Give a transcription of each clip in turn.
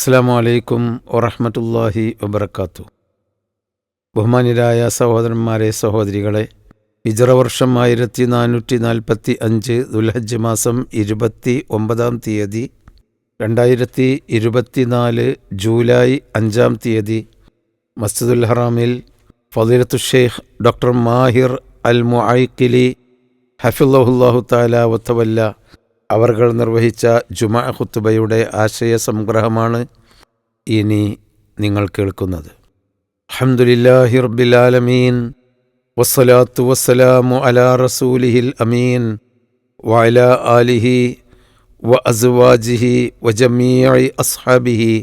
അസ്സാം വലൈക്കും വറഹമത്തല്ലാഹി വബർക്കാത്തു ബഹുമാനിരായ സഹോദരന്മാരെ സഹോദരികളെ ഹിജറ വർഷം ആയിരത്തി നാനൂറ്റി നാൽപ്പത്തി അഞ്ച് ദുൽഹജ് മാസം ഇരുപത്തി ഒമ്പതാം തീയതി രണ്ടായിരത്തി ഇരുപത്തിനാല് ജൂലൈ അഞ്ചാം തീയതി മസ്ജിദുൽ ഹറാമിൽ ഫലീരത്തു Sheikh doctor Maher Al Muaiqly ഹഫിള്ളാഹു താല വത്തവല്ല അവർകൾ നിർവഹിച്ച ജുമാ ഖുത്തുബയുടെ ആശയ സംഗ്രഹമാണ് ഇനി നിങ്ങൾ കേൾക്കുന്നത്. അഹമ്മദില്ലാഹി റബ്ബിലാലമീൻ വസ്സലാത്തു വസ്സലാമു അലാ റസൂലിഹിൽ അമീൻ. വഅല ആലിഹി വ അസ്വാജിഹി വജമീഇ അസ്ഹാബിഹി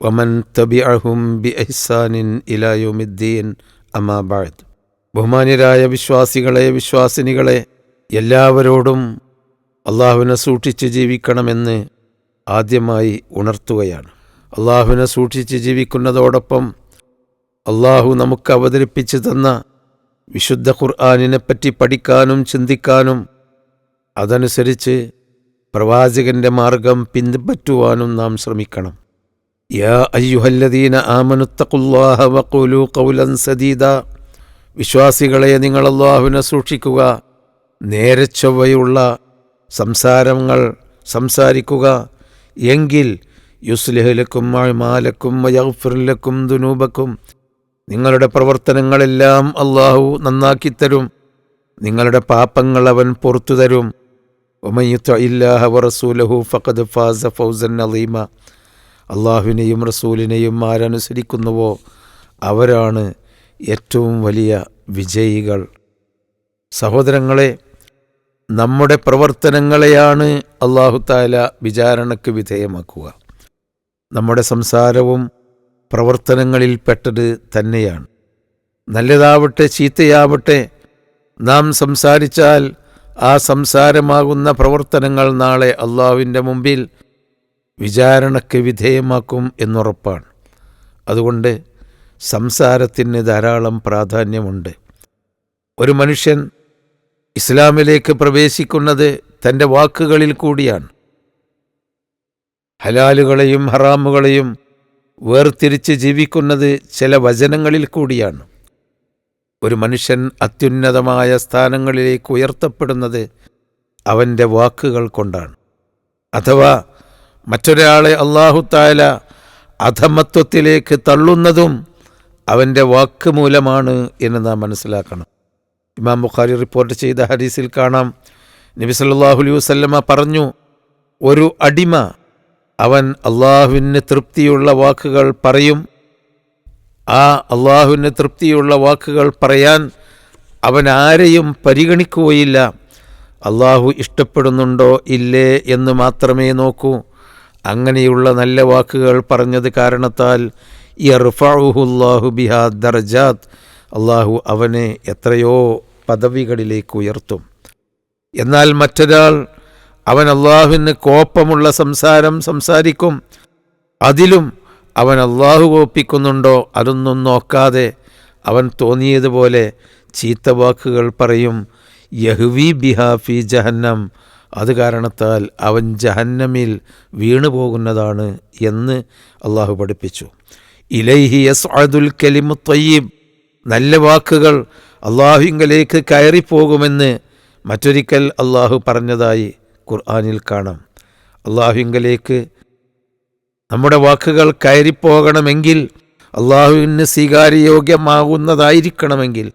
വമൻ തബിഅഹും ബി ഇഹ്സാനിൻ ഇലാ യൗമിദ്ദീൻ. അമാ ബഹുമാന്യരായ വിശ്വാസികളെ വിശ്വാസിനികളെ എല്ലാവരോടും അള്ളാഹുവിനെ സൂക്ഷിച്ച് ജീവിക്കണമെന്ന് ആദ്യമായി ഉണർത്തുകയാണ്. അള്ളാഹുവിനെ സൂക്ഷിച്ച് ജീവിക്കുന്നതോടൊപ്പം അള്ളാഹു നമുക്ക് അവതരിപ്പിച്ചു തന്ന വിശുദ്ധ ഖുർആാനിനെപ്പറ്റി പഠിക്കാനും ചിന്തിക്കാനും അതനുസരിച്ച് പ്രവാചകന്റെ മാർഗം പിൻപറ്റുവാനും നാം ശ്രമിക്കണം. യാ അയ്യുഹല്ലദീന ആമനുത്തഖുല്ലാഹ വഖൂലു ഖൗലൻ സദീദ. വിശ്വാസികളെ നിങ്ങൾ അള്ളാഹുവിനെ സൂക്ഷിക്കുക. നേരെ ചൊവ്വയുള്ള സംസാരങ്ങൾ സംസാരിക്കുക. എങ്കിൽ യുസ്ലിഹലക്കും മാലക്കും വയഫിറിലക്കും ദുനൂബക്കും നിങ്ങളുടെ പ്രവർത്തനങ്ങളെല്ലാം അള്ളാഹു നന്നാക്കിത്തരും. നിങ്ങളുടെ പാപങ്ങൾ അവൻ പുറത്തു തരും ഒമയുത്ത ഇല്ലാഹ റസൂലഹു ഫഖദ് ഫാസ ഫൗസൻ അലീമ. അള്ളാഹുവിനെയും റസൂലിനെയും ആരനുസരിക്കുന്നുവോ? അവരാണ് ഏറ്റവും വലിയ വിജയികൾ. സഹോദരങ്ങളെ നമ്മുടെ പ്രവർത്തനങ്ങളെയാണ് അള്ളാഹു താല വിചാരണയ്ക്ക് വിധേയമാക്കുക. നമ്മുടെ സംസാരവും പ്രവർത്തനങ്ങളിൽ പെട്ടത് തന്നെയാണ്. നല്ലതാവട്ടെ ചീത്തയാവട്ടെ നാം സംസാരിച്ചാൽ ആ സംസാരമാകുന്ന പ്രവർത്തനങ്ങൾ നാളെ അള്ളാഹുവിന്റെ മുമ്പിൽ വിചാരണയ്ക്ക് വിധേയമാക്കും എന്നുറപ്പാണ്. അതുകൊണ്ട് സംസാരത്തിന് ധാരാളം പ്രാധാന്യമുണ്ട്. ഒരു മനുഷ്യൻ ഇസ്ലാമിലേക്ക് പ്രവേശിക്കുന്നത് തന്റെ വാക്കുകളിൽ കൂടിയാണ്. ഹലാലുകളെയും ഹറാമുകളെയും വേർതിരിച്ച് ജീവിക്കുന്നത് ചില വചനങ്ങളിൽ കൂടിയാണ്. ഒരു മനുഷ്യൻ അത്യുന്നതമായ സ്ഥാനങ്ങളിലേക്ക് ഉയർത്തപ്പെടുന്നത് അവന്റെ വാക്കുകൾ കൊണ്ടാണ്. അഥവാ മറ്റൊരാളെ അള്ളാഹുത്തായ അധമത്വത്തിലേക്ക് തള്ളുന്നതും അവന്റെ വാക്ക് മൂലമാണ് എന്ന് നാം മനസ്സിലാക്കണം. ഇമാം ബുഖാരി റിപ്പോർട്ട് ചെയ്ത ഹദീസിൽ കാണാം. നബി സല്ലല്ലാഹു അലൈഹി വസല്ലമ പറഞ്ഞു ഒരു അടിമ അവൻ അള്ളാഹുവിന് തൃപ്തിയുള്ള വാക്കുകൾ പറയും. ആ അള്ളാഹുവിന് തൃപ്തിയുള്ള വാക്കുകൾ പറയാൻ അവൻ ആരെയും പരിഗണിക്കുകയില്ല. അള്ളാഹു ഇഷ്ടപ്പെടുന്നുണ്ടോ ഇല്ലേ എന്ന് മാത്രമേ നോക്കൂ. അങ്ങനെയുള്ള നല്ല വാക്കുകൾ പറഞ്ഞത് കാരണത്താൽ യർഫാഹുല്ലാഹു ബിഹാ ദർജാത്ത്. അള്ളാഹു അവനെ എത്രയോ പദവികളിലേക്ക് ഉയർത്തും. എന്നാൽ മറ്റൊരാൾ അവൻ അള്ളാഹുവിന് കോപ്പമുള്ള സംസാരം സംസാരിക്കും. അതിലും അവൻ അള്ളാഹു കോപ്പിക്കുന്നുണ്ടോ അതൊന്നും നോക്കാതെ അവൻ തോന്നിയതുപോലെ ചീത്ത വാക്കുകൾ പറയും. യഹ്വി ബിഹാഫി ജഹന്നം. അത് കാരണത്താൽ അവൻ ജഹന്നമിൽ വീണു പോകുന്നതാണ് എന്ന് അള്ളാഹു പഠിപ്പിച്ചു. ഇലൈഹി യസ് അദുൽ കലിമു തയ്യീബ്. നല്ല വാക്കുകൾ അള്ളാഹുങ്കലേക്ക് കയറിപ്പോകുമെന്ന് മറ്റൊരിക്കൽ അള്ളാഹു പറഞ്ഞതായി ഖുർആാനിൽ കാണാം. അള്ളാഹുങ്കലേക്ക് നമ്മുടെ വാക്കുകൾ കയറിപ്പോകണമെങ്കിൽ അള്ളാഹുവിന് സ്വീകാര്യയോഗ്യമാകുന്നതായിരിക്കണമെങ്കിൽ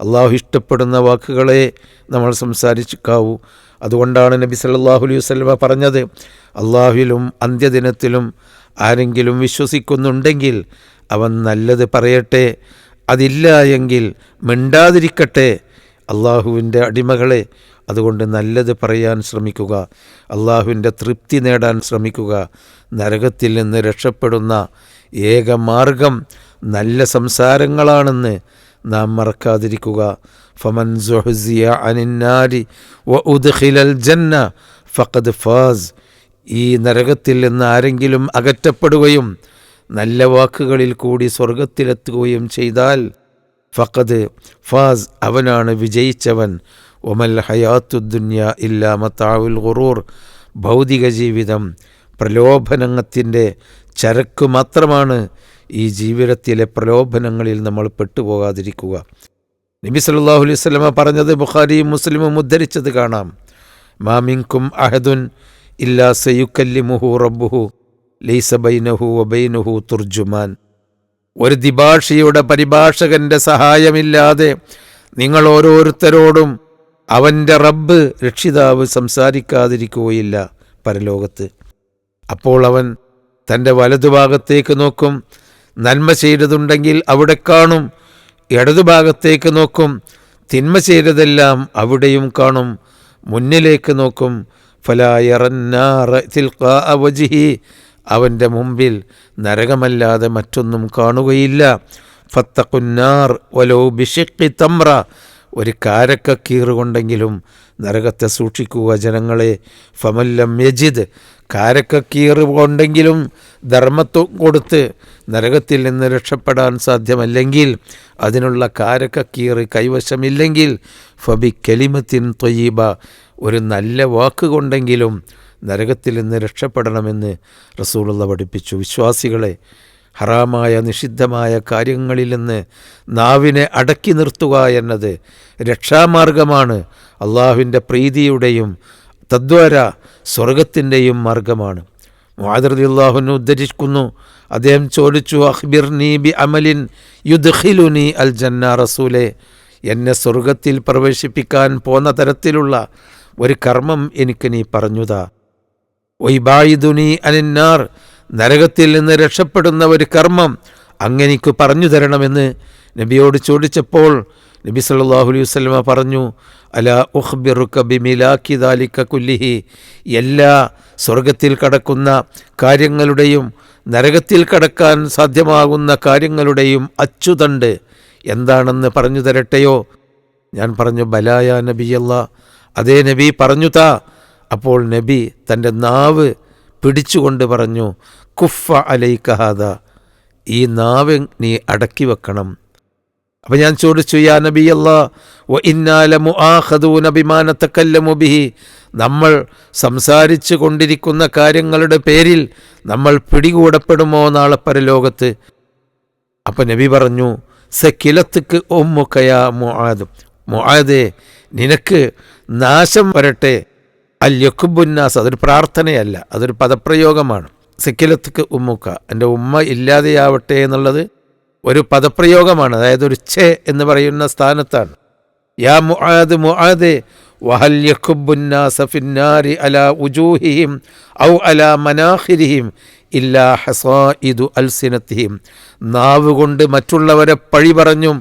അള്ളാഹു ഇഷ്ടപ്പെടുന്ന വാക്കുകളെ നമ്മൾ സംസാരിച്ചിക്കാവൂ. അതുകൊണ്ടാണ് നബി സല്ലാഹു അലൈഹി വസല്ലമ പറഞ്ഞത് അള്ളാഹുവിലും അന്ത്യദിനത്തിലും ആരെങ്കിലും വിശ്വസിക്കുന്നുണ്ടെങ്കിൽ അവൻ നല്ലത് പറയട്ടെ അതില്ല എങ്കിൽ മിണ്ടാതിരിക്കട്ടെ. അള്ളാഹുവിന്റെ അടിമകളെ അതുകൊണ്ട് നല്ലത് പറയാൻ ശ്രമിക്കുക. അള്ളാഹുവിന്റെ തൃപ്തി നേടാൻ ശ്രമിക്കുക. നരകത്തിൽ നിന്ന് രക്ഷപ്പെടുന്ന ഏക മാർഗം നല്ല സംസാരങ്ങളാണെന്ന് നാം മറക്കാതിരിക്കുക. ഫമൻ സുഹസിയ അനിന്നാരി വ ഉദ്ഖിലൽ ജന്ന ഫഖദ് ഫാസ്. ഈ നരകത്തിൽ നിന്ന് ആരെങ്കിലും അകറ്റപ്പെടുകയും നല്ല വാക്കുകളിൽ കൂടി സ്വർഗത്തിലെത്തുകയും ചെയ്താൽ ഫഖദ് ഫാസ് അവനാണ് വിജയിച്ചവൻ. ഒമൽ ഹയാത്തുദ്ദുന്യ ഇല്ലാ മത്താവുൽ ഖുറൂർ ഭൗതിക ജീവിതം പ്രലോഭനത്തിന്റെ ചരക്ക് മാത്രമാണ് ഈ ജീവിതത്തിലെ പ്രലോഭനങ്ങളിൽ നമ്മൾ പെട്ടുപോകാതിരിക്കുക. നബി സല്ലല്ലാഹു അലൈഹി വസല്ലമ പറഞ്ഞത് ബുഖാരിയും മുസ്ലിമും ഉദ്ധരിച്ചത് കാണാം. മാമിങ്കും അഹദുൻ ഇല്ലാ സയുക്കല്ലിമുഹു റബ്ബുഹു. ലൈസ ബൈനഹു വബൈനഹു തുർജുമാൻ ഒരു ദിഭാഷിയുടെ പരിഭാഷകന്റെ സഹായമില്ലാതെ നിങ്ങൾ ഓരോരുത്തരോടും അവന്റെ റബ്ബ് രക്ഷിതാവ് സംസാരിക്കാതിരിക്കുകയില്ല പരലോകത്ത്. അപ്പോൾ അവൻ തന്റെ വലതുഭാഗത്തേക്ക് നോക്കും നന്മ ചെയ്തതുണ്ടെങ്കിൽ അവിടെ കാണും ഇടതുഭാഗത്തേക്ക് നോക്കും തിന്മ ചെയ്തതെല്ലാം അവിടെയും കാണും മുന്നിലേക്ക് നോക്കും. ഫലായറന്നാറജിഹി അവന്റെ മുമ്പിൽ നരകമല്ലാതെ മറ്റൊന്നും കാണുകയില്ല. ഫത്തക്കുന്നാർ വലോ ബിഷിക്കി തമ്ര. ഒരു കാരക്ക കൊണ്ടെങ്കിലും നരകത്തെ സൂക്ഷിക്കുക ജനങ്ങളെ. ഫമല്ലം യജിദ്. കാരക്കക്കീറ് കൊണ്ടെങ്കിലും ധർമ്മത്വം കൊടുത്ത് നരകത്തിൽ നിന്ന് രക്ഷപ്പെടാൻ സാധ്യമല്ലെങ്കിൽ അതിനുള്ള കാരക്ക കാരക്കക്കീറ് കൈവശമില്ലെങ്കിൽ ഫബി കലിമത്തിൻ തൊയ്യീബ. ഒരു നല്ല വാക്ക് കൊണ്ടെങ്കിലും നരകത്തിൽ നിന്ന് രക്ഷപ്പെടണമെന്ന് റസൂലുള്ള പഠിപ്പിച്ചു. വിശ്വാസികളെ ഹറാമായ നിഷിദ്ധമായ കാര്യങ്ങളിൽ നിന്ന് നാവിനെ അടക്കി നിർത്തുക എന്നത് രക്ഷാമാർഗമാണ്. അള്ളാഹുവിന്റെ പ്രീതിയുടെയും തദ്വാര സ്വർഗത്തിന്റെയും മാർഗമാണ്. മുഹാദർദി അള്ളാഹുവിനെ ഉദ്ധരിക്കുന്നു അദ്ദേഹം ചോദിച്ചു അഹ്ബിർ നീ ബി അമലിൻ യുദ്ഖിലുനി അൽ ജന്ന റസൂലെ എന്നെ സ്വർഗത്തിൽ പ്രവേശിപ്പിക്കാൻ പോന്ന തരത്തിലുള്ള ഒരു കർമ്മം എനിക്ക് നീ പറഞ്ഞുതാ. ഒയ്ബായിദുനി അനിന്നാർ നരകത്തിൽ നിന്ന് രക്ഷപ്പെടുന്ന ഒരു കർമ്മം അങ്ങനിക്ക് പറഞ്ഞു തരണമെന്ന് നബിയോട് ചോദിച്ചപ്പോൾ നബി സല്ലാഹു അലൈഹി വസ്ലമ പറഞ്ഞു അല ഉഖ്ബിറുക ബിമിലാക്കി ദാലിക കുല്ലിഹി. എല്ലാ സ്വർഗത്തിൽ കടക്കുന്ന കാര്യങ്ങളുടെയും നരകത്തിൽ കടക്കാൻ സാധ്യമാകുന്ന കാര്യങ്ങളുടെയും അച്ചുതണ്ട് എന്താണെന്ന് പറഞ്ഞു തരട്ടെയോ? ഞാൻ പറഞ്ഞു ബലായ നബിയല്ല. അതേ നബി പറഞ്ഞു താ അപ്പോൾ നബി തന്റെ നാവ് പിടിച്ചുകൊണ്ട് പറഞ്ഞു കുഫ അലൈക്കഹാദ ഈ നാവ് നീ അടക്കി വെക്കണം. അപ്പം ഞാൻ ചോദിച്ചു യാ നബി അല്ലാ വ ഇന്നാലമു മുആഖദൂന ബിമാന തക്കല്ലമു ബിഹി. നമ്മൾ സംസാരിച്ചു കൊണ്ടിരിക്കുന്ന കാര്യങ്ങളുടെ പേരിൽ നമ്മൾ പിടികൂടപ്പെടുമോ നാളെ പരലോകത്ത്? അപ്പം നബി പറഞ്ഞു സക്കിലത്തുക്ക് ഒമ്മുക്കയാ മുആദ് മുആദേ നിനക്ക് നാശം വരട്ടെ അൽ യക്കുബുന്നാസ് അതൊരു പ്രാർത്ഥനയല്ല അതൊരു പദപ്രയോഗമാണ്. സിക്കിലത്തുക്ക് ഉമ്മുക്ക എന്റെ ഉമ്മ ഇല്ലാതെയാവട്ടെ എന്നുള്ളത് ഒരു പദപ്രയോഗമാണ് അതായത് ഒരു ഛെ എന്ന് പറയുന്ന സ്ഥാനത്താണ്. യാ മുആദ് മുആദ് വഹൽ യക്കുബുന്നാസ ഫിന്നാരി അലാ ഉജൂഹിഹിം ഔ അലാ മനാഹിരിഹിം ഇല്ലാ ഹസായിദു അൽസിനത്തിഹിം. നാവുകൊണ്ട് മറ്റുള്ളവരെ പഴി പറഞ്ഞും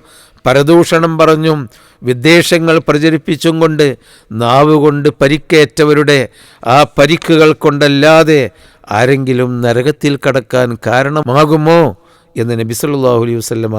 പരദൂഷണം പറഞ്ഞും വിദ്വേഷങ്ങൾ പ്രചരിപ്പിച്ചും കൊണ്ട് നാവുകൊണ്ട് പരിക്കേറ്റവരുടെ ആ പരിക്കുകൾ കൊണ്ടല്ലാതെ ആരെങ്കിലും നരകത്തിൽ കടക്കാൻ കാരണമാകുമോ എന്ന് നബി സല്ലല്ലാഹു അലൈഹി വസല്ലമ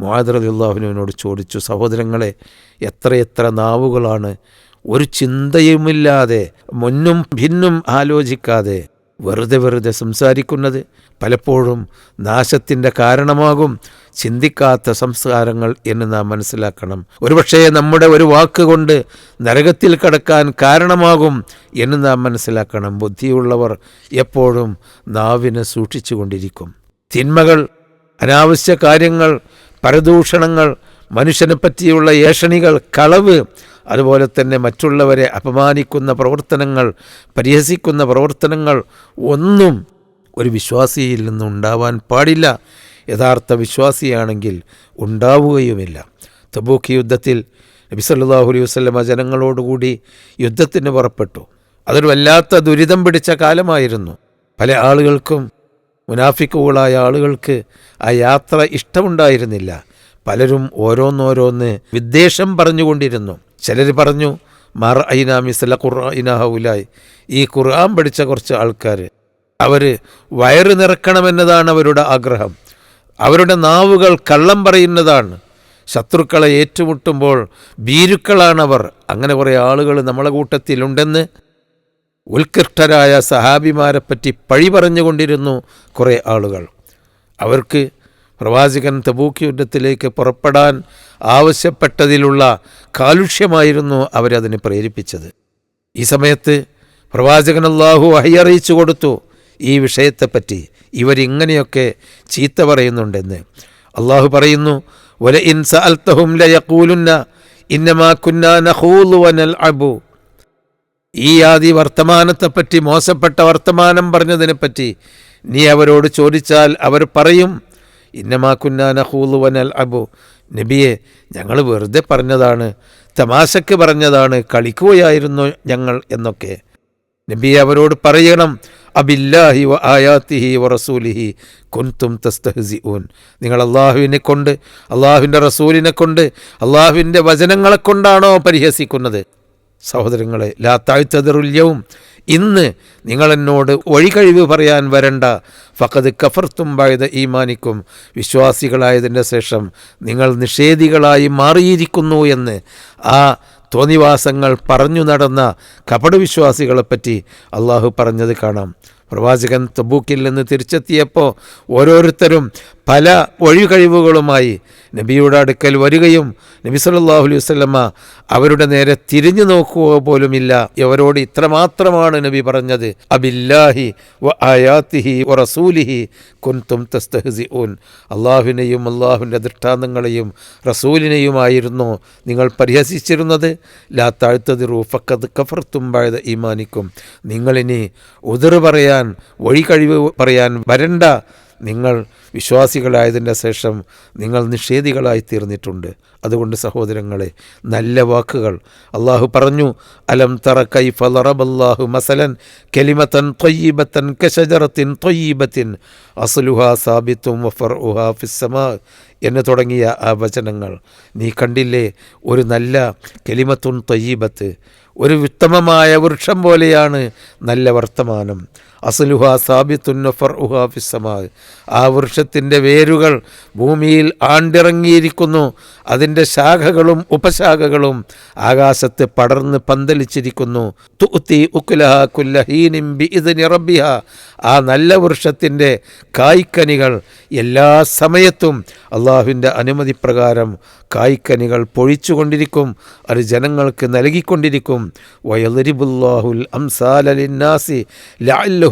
മുആദ് റളിയല്ലാഹുവിനോട് ചോദിച്ചു. സഹോദരങ്ങളെ എത്രയെത്ര നാവുകളാണ്? ഒരു ചിന്തയുമില്ലാതെ മുന്നും ഭിന്നും ആലോചിക്കാതെ വെറുതെ വെറുതെ സംസാരിക്കുന്നത് പലപ്പോഴും നാശത്തിന്റെ കാരണമാകും. ചിന്തിക്കാത്ത സംസ്കാരങ്ങൾ എന്ന് നാം മനസ്സിലാക്കണം. ഒരുപക്ഷേ നമ്മുടെ ഒരു വാക്കുകൊണ്ട് നരകത്തിൽ കടക്കാൻ കാരണമാകും എന്ന് നാം മനസ്സിലാക്കണം. ബുദ്ധിയുള്ളവർ എപ്പോഴും നാവിനെ സൂക്ഷിച്ചു കൊണ്ടിരിക്കും. തിന്മകൾ അനാവശ്യ കാര്യങ്ങൾ പരദൂഷണങ്ങൾ മനുഷ്യനെ പറ്റിയുള്ള ഏഷണികൾ കളവ് അതുപോലെ തന്നെ മറ്റുള്ളവരെ അപമാനിക്കുന്ന പ്രവർത്തനങ്ങൾ പരിഹസിക്കുന്ന പ്രവർത്തനങ്ങൾ ഒന്നും ഒരു വിശ്വാസിയിൽ നിന്നും ഉണ്ടാവാൻ പാടില്ല. യഥാർത്ഥ വിശ്വാസിയാണെങ്കിൽ ഉണ്ടാവുകയുമില്ല. തബൂക്ക് യുദ്ധത്തിൽ നബി സല്ലല്ലാഹു അലൈഹി വസല്ലമ ജനങ്ങളോടുകൂടി യുദ്ധത്തിന് പുറപ്പെട്ടു. അതൊരു വല്ലാത്ത ദുരിതം പിടിച്ച കാലമായിരുന്നു. പല ആളുകൾക്കും മുനാഫിക്കുകളായ ആളുകൾക്ക് ആ യാത്ര ഇഷ്ടമുണ്ടായിരുന്നില്ല. പലരും ഓരോന്നോരോന്ന് വിദ്വേഷം പറഞ്ഞുകൊണ്ടിരുന്നു. ചിലർ പറഞ്ഞു മർ ഐന മിസല ഖുർആനാഹുലായി ഈ ഖുർആൻ പഠിച്ച കുറച്ച് ആൾക്കാർ അവർ വയറ് നിറക്കണമെന്നതാണ് അവരുടെ ആഗ്രഹം. അവരുടെ നാവുകൾ കള്ളം പറയുന്നതാണ്. ശത്രുക്കളെ ഏറ്റുമുട്ടുമ്പോൾ ഭീരുക്കളാണവർ. അങ്ങനെ കുറേ ആളുകൾ നമ്മളെ കൂട്ടത്തിലുണ്ടെന്ന് ഉത്കൃഷ്ടരായ സഹാബിമാരെപ്പറ്റി പഴി പറഞ്ഞുകൊണ്ടിരുന്നു കുറേ ആളുകൾ. അവർക്ക് പ്രവാചകൻ തബൂക്ക് യുദ്ധത്തിലേക്ക് പുറപ്പെടാൻ ആവശ്യപ്പെട്ടതിലുള്ള കാലുഷ്യമായിരുന്നു അവരതിനെ പ്രേരിപ്പിച്ചത്. ഈ സമയത്ത് പ്രവാചകൻ അള്ളാഹു അറിയിച്ചു കൊടുത്തു ഈ വിഷയത്തെപ്പറ്റി ഇവരിങ്ങനെയൊക്കെ ചീത്ത പറയുന്നുണ്ടെന്ന്. അള്ളാഹു പറയുന്നു വല ഇൻസ സഅൽതഹും ലയഖൂലുന്ന ഇന്നമാ കുന്നാ വനൽഅബു. ഈ ആദി വർത്തമാനത്തെപ്പറ്റി മോശപ്പെട്ട വർത്തമാനം പറഞ്ഞതിനെപ്പറ്റി നീ അവരോട് ചോദിച്ചാൽ അവർ പറയും ഇന്നമാ ഇന്നമാക്കുന്നാനഹൂലുവനൽ അബു നബിയെ ഞങ്ങൾ വെറുതെ പറഞ്ഞതാണ് തമാശക്ക് പറഞ്ഞതാണ് കളിക്കുകയായിരുന്നു ഞങ്ങൾ എന്നൊക്കെ. നബിയെ അവരോട് പറയണം അബില്ലാഹി വ ആയാത്തിഹി വ റസൂലിഹി കുൻതും തസ്തഹസിഊൻ. നിങ്ങൾ അള്ളാഹുവിനെ കൊണ്ട് അള്ളാഹുവിന്റെ റസൂലിനെ കൊണ്ട് അള്ളാഹുവിന്റെ വചനങ്ങളെ കൊണ്ടാണോ പരിഹസിക്കുന്നത്? സഹോദരങ്ങളെ ലാ താഴ്ത്തതിറുല്യവും ഇന്ന് നിങ്ങളെന്നോട് വഴികഴിവ് പറയാൻ വരണ്ട. ഫക്കത് കഫർത്തും ബായത് ഈമാനിക്കും. വിശ്വാസികളായതിന്റെ ശേഷം നിങ്ങൾ നിഷേധികളായി മാറിയിരിക്കുന്നു എന്ന് ആ തോന്നിവാസങ്ങൾ പറഞ്ഞു നടന്ന കപടവിശ്വാസികളെപ്പറ്റി അള്ളാഹു പറഞ്ഞത് കാണാം. പ്രവാചകൻ തബൂക്കിൽ നിന്ന് തിരിച്ചെത്തിയപ്പോൾ ഓരോരുത്തരും പല ഒഴികഴിവുകളുമായി നബിയുടെ അടുക്കൽ വരികയും നബി സല്ലാഹു അലൈഹി വസല്ലമ അവരുടെ നേരെ തിരിഞ്ഞു നോക്കുക പോലുമില്ല. ഇവരോട് ഇത്രമാത്രമാണ് നബി പറഞ്ഞത്. അബില്ലാഹി വ ആയാത്തിഹി വ റസൂലിഹി കുൻതും തസ്തഹസി ഉൻ അള്ളാഹുവിനെയും അള്ളാഹുവിന്റെ ദൃഷ്ടാന്തങ്ങളെയും റസൂലിനെയുമായിരുന്നു നിങ്ങൾ പരിഹസിച്ചിരുന്നത്. ലാ താഴ്ത്തത് റൂഫക്കത് കഫർത്തും ബായത് ഈമാനിക്കും. നിങ്ങളിനി ഉതിർ പറയാൻ വഴികഴിവ് പറയാൻ വരണ്ട നിങ്ങൾ വിശ്വാസികളായതിന്റെ ശേഷം നിങ്ങൾ നിഷേധികളായി തീർന്നിട്ടുണ്ട് അതുകൊണ്ട് സഹോദരങ്ങളെ നല്ല വാക്കുകൾ. അള്ളാഹു പറഞ്ഞു അലം തറ കൈ ഫലറബല്ലാഹു മസലൻ കെലിമത്തൻ തൊയ്യീബത്തൻ കശജറത്തിൻ തൊയ്യീബത്തിൻ അസുലുഹ സാബിത്തും വഫർ ഉഹ ഫിസ്സമാ എന്ന് തുടങ്ങിയ ആ വചനങ്ങൾ. നീ കണ്ടില്ലേ ഒരു നല്ല കെലിമത്തുൻ തൊയ്യീബത്ത് ഒരു ഉത്തമമായ വൃക്ഷം പോലെയാണ് നല്ല വർത്തമാനം. അസലുഹ സാബിത്തുന്നഫർ ഉഹ ഫിസ്സമാ ആ വൃക്ഷത്തിന്റെ വേരുകൾ ഭൂമിയിൽ ആണ്ടിറങ്ങിയിരിക്കുന്നു. അതിന്റെ ശാഖകളും ഉപശാഖകളും ആകാശത്ത് പടർന്ന് പന്തലിച്ചിരിക്കുന്നു. തുത്തി ഉക്കുലഹ കുല്ലഹീനിംബി ഇത് നിറബിഹ ആ നല്ല വൃക്ഷത്തിന്റെ കായ്ക്കനികൾ എല്ലാ സമയത്തും അള്ളാഹുവിന്റെ അനുമതി പ്രകാരം കായ്ക്കനികൾ പൊഴിച്ചുകൊണ്ടിരിക്കും. അത് ജനങ്ങൾക്ക് നൽകിക്കൊണ്ടിരിക്കും. വയലരിബുല്ലാഹുൽ അംസാലിന്നാസി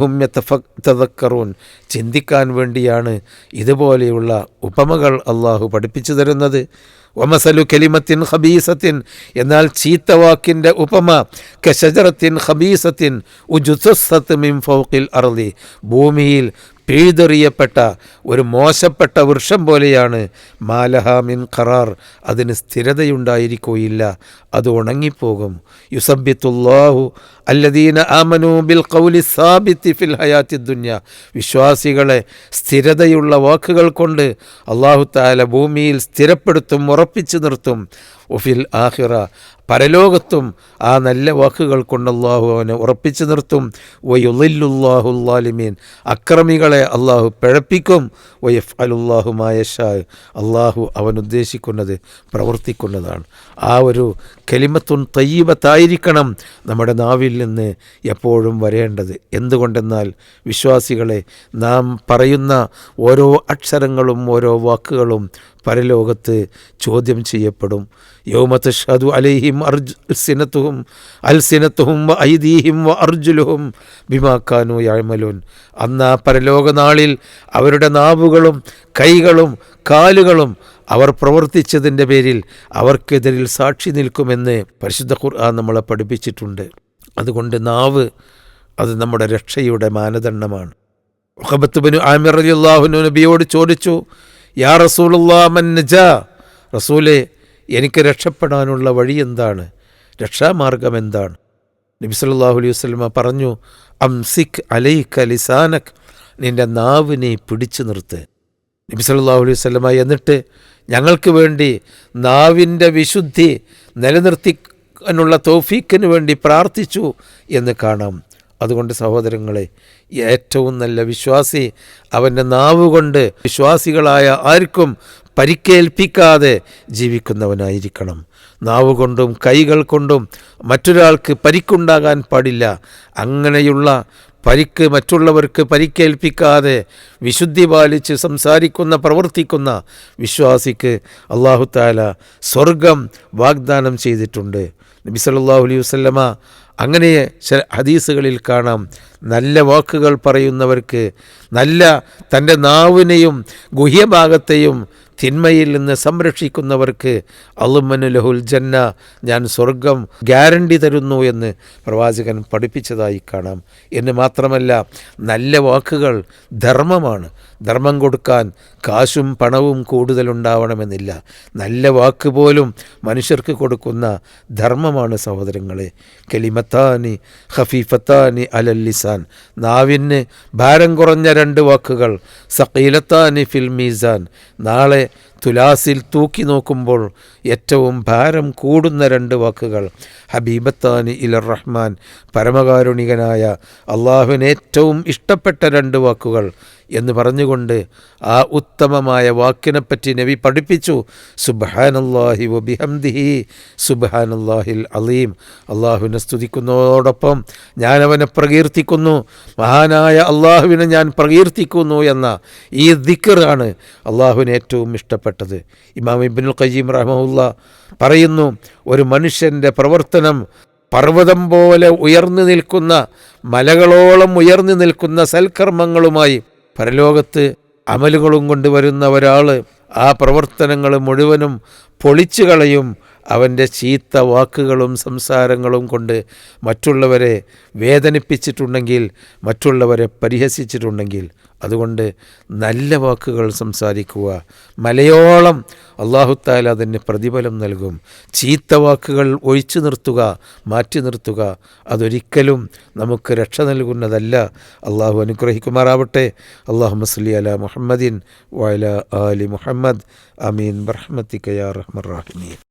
ലാല്ലഹും തദക്കറൂൻ ചിന്തിക്കാൻ വേണ്ടിയാണ് ഇതുപോലെയുള്ള ഉപമകൾ അള്ളാഹു പഠിപ്പിച്ചു തരുന്നത്. ഒമസലു കലിമത്തിൻ ഹബീസത്തിൻ എന്നാൽ ചീത്തവാക്കിന്റെ ഉപമ കശജറത്തിൻ ഹബീസത്തിൻ ഉജുസത്ത് മിം ഫൗക്കിൽ അറളി ഭൂമിയിൽ പിഴുതെറിയപ്പെട്ട ഒരു മോശപ്പെട്ട വൃക്ഷം പോലെയാണ് മാലഹാമിൻ ഖറാർ. അതിന് സ്ഥിരതയുണ്ടായിരിക്കുകയില്ല. അത് ഉണങ്ങിപ്പോകും. യുസബിത്തുല്ലാഹു അല്ലദീന ആമനു ബിൽ കൗലി സാബിത്തി ഫിൽ ഹയാത്തി ദുന്യ. വിശ്വാസികളെ സ്ഥിരതയുള്ള വാക്കുകൾ കൊണ്ട് അള്ളാഹു താല ഭൂമിയിൽ സ്ഥിരപ്പെടുത്തും ഉറപ്പിച്ചു നിർത്തും. ഒഫിൽ ആഹിറ പരലോകത്തും ആ നല്ല വാക്കുകൾ കൊണ്ട് അള്ളാഹു അവനെ ഉറപ്പിച്ചു നിർത്തും. വയുലില്ലാഹുല്ലാലിമീൻ അക്രമികളെ അള്ളാഹു പിഴപ്പിക്കും. വയഫ് അലുല്ലാഹുമായഷാ അള്ളാഹു അവൻ ഉദ്ദേശിക്കുന്നത് പ്രവർത്തിക്കുന്നതാണ്. ആ ഒരു കെലിമത്തുൻ തയ്യബത്തായിരിക്കണം നമ്മുടെ നാവിൽ നിന്ന് എപ്പോഴും വരേണ്ടത്. എന്തുകൊണ്ടെന്നാൽ വിശ്വാസികളെ നാം പറയുന്ന ഓരോ അക്ഷരങ്ങളും ഓരോ വാക്കുകളും പരലോകത്ത് ചോദ്യം ചെയ്യപ്പെടും. യോമത്ത് ഷദു അലൈഹിം അർജുസിനത്തുഹും അൽസിനത്തുഹും ഐദീഹിം വ അർജുലുഹും ബിമാക്കാനു യാഴ്മലൂൻ അന്ന് ആ പരലോകനാളിൽ അവരുടെ നാവുകളും കൈകളും കാലുകളും അവർ പ്രവർത്തിച്ചതിന്റെ പേരിൽ അവർക്കെതിരിൽ സാക്ഷി നിൽക്കുമെന്ന് പരിശുദ്ധ ഖുർആൻ നമ്മളെ പഠിപ്പിച്ചിട്ടുണ്ട്. അതുകൊണ്ട് നാവ് അത് നമ്മുടെ രക്ഷയുടെ മാനദണ്ഡമാണ്. മുഹബത്തുബിന് ആമിർ അലി അള്ളാഹുനു നബിയോട് ചോദിച്ചു യാ റസൂലുല്ലാ മന്നജ നജാ. റസൂലെ എനിക്ക് രക്ഷപ്പെടാനുള്ള വഴി എന്താണ്? രക്ഷാമാർഗം എന്താണ്? നബി സല്ലല്ലാഹു അലൈഹി വസ്ലമ പറഞ്ഞു അംസിക് അലൈക ലിസാനക്. നിന്റെ നാവിനെ പിടിച്ചു നിർത്ത്. നബി അലൈഹി വസല്ലമ എന്നിട്ട് ഞങ്ങൾക്ക് വേണ്ടി നാവിന്റെ വിശുദ്ധി നിലനിർത്തിക്കാനുള്ള തോഫീക്കിന് വേണ്ടി പ്രാർത്ഥിച്ചു എന്ന് കാണാം. അതുകൊണ്ട് സഹോദരങ്ങളെ ഏറ്റവും നല്ല വിശ്വാസി അവന്റെ നാവുകൊണ്ട് വിശ്വാസികളായ ആർക്കും പരിക്കേൽപ്പിക്കാതെ ജീവിക്കുന്നവനായിരിക്കണം. നാവ് കൊണ്ടും കൈകൾ കൊണ്ടും മറ്റൊരാൾക്ക് പരിക്കുണ്ടാകാൻ പാടില്ല. അങ്ങനെയുള്ള പരിക്ക് മറ്റുള്ളവർക്ക് പരിക്കേൽപ്പിക്കാതെ വിശുദ്ധി പാലിച്ച് സംസാരിക്കുന്ന പ്രവർത്തിക്കുന്ന വിശ്വാസിക്ക് അള്ളാഹു താല സ്വർഗം വാഗ്ദാനം ചെയ്തിട്ടുണ്ട്. നബി സല്ലല്ലാഹു അലൈഹി വസല്ലമ അങ്ങനെ ഹദീസുകളിൽ കാണാം. നല്ല വാക്കുകൾ പറയുന്നവർക്ക് നല്ല തന്റെ നാവിനെയും ഗുഹ്യഭാഗത്തെയും തിന്മയിൽ നിന്ന് സംരക്ഷിക്കുന്നവർക്ക് അലുമനു ലഹുൽ ജന്ന ഞാൻ സ്വർഗം ഗ്യാരണ്ടി തരുന്നു എന്ന് പ്രവാചകൻ പഠിപ്പിച്ചതായി കാണാം. എന്ന് മാത്രമല്ല നല്ല വാക്കുകൾ ധർമ്മമാണ്. ധർമ്മം കൊടുക്കാൻ കാശും പണവും കൂടുതലുണ്ടാവണമെന്നില്ല. നല്ല വാക്ക് പോലും മനുഷ്യർക്ക് കൊടുക്കുന്ന ധർമ്മമാണ് സഹോദരങ്ങളെ. കെലിമത്താനി ഹഫീഫത്താനി അലല്ലിസാൻ നാവിന് ഭാരം കുറഞ്ഞ രണ്ട് വാക്കുകൾ. സക്കീലത്താനി ഫിൽ മീസാൻ. നാളെ തുലാസിൽ തൂക്കി നോക്കുമ്പോൾ ഏറ്റവും ഭാരം കൂടുന്ന രണ്ട് വാക്കുകൾ. ഹബീബത്താനി ഇലർ റഹ്മാൻ പരമകാരുണികനായ അള്ളാഹുവിന് ഏറ്റവും ഇഷ്ടപ്പെട്ട രണ്ട് വാക്കുകൾ എന്ന് പറഞ്ഞുകൊണ്ട് ആ ഉത്തമമായ വാക്കിനെപ്പറ്റി നബി പഠിപ്പിച്ചു. സുബാനല്ലാഹി വബിഹംദിഹി സുബാനല്ലാഹിൽ അലീം. അള്ളാഹുവിനെ സ്തുതിക്കുന്നതോടൊപ്പം ഞാൻ അവനെ പ്രകീർത്തിക്കുന്നു. മഹാനായ അള്ളാഹുവിനെ ഞാൻ പ്രകീർത്തിക്കുന്നു എന്ന ഈ ദിക്കറാണ് അള്ളാഹുവിന് ഏറ്റവും ഇഷ്ടപ്പെട്ടത് ഇമാം ഇബിനുൽ ഖയ്യീം റഹമുല്ല പറയുന്നു ഒരു മനുഷ്യന്റെ പ്രവർത്തനം പർവതം പോലെ ഉയർന്നു നിൽക്കുന്ന മലകളോളം ഉയർന്നു നിൽക്കുന്ന സൽക്കർമ്മങ്ങളുമായി പരലോകത്ത് അമലുകളും കൊണ്ടുവരുന്ന ഒരാൾ ആ പ്രവർത്തനങ്ങൾ മുഴുവനും പൊളിച്ചു കളയും അവന്റെ ചീത്ത വാക്കുകളും സംസാരങ്ങളും കൊണ്ട് മറ്റുള്ളവരെ വേദനിപ്പിച്ചിട്ടുണ്ടെങ്കിൽ മറ്റുള്ളവരെ പരിഹസിച്ചിട്ടുണ്ടെങ്കിൽ അതുകൊണ്ട് നല്ല വാക്കുകൾ സംസാരിക്കുക. മലയോളം അള്ളാഹുത്താല അതിന് പ്രതിഫലം നൽകും. ചീത്ത വാക്കുകൾ ഒഴിച്ചു നിർത്തുക മാറ്റി നിർത്തുക അതൊരിക്കലും നമുക്ക് രക്ഷ നൽകുന്നതല്ല. അള്ളാഹു അനുഗ്രഹിക്കുമാറാവട്ടെ. അള്ളാഹു മസ്ലി അല മുഹമ്മദിൻ വയല ആലി മുഹമ്മദ്. അമീൻ. ബർഹമത്തിക്കയാ റഹ്മർ റാഹിമീൻ.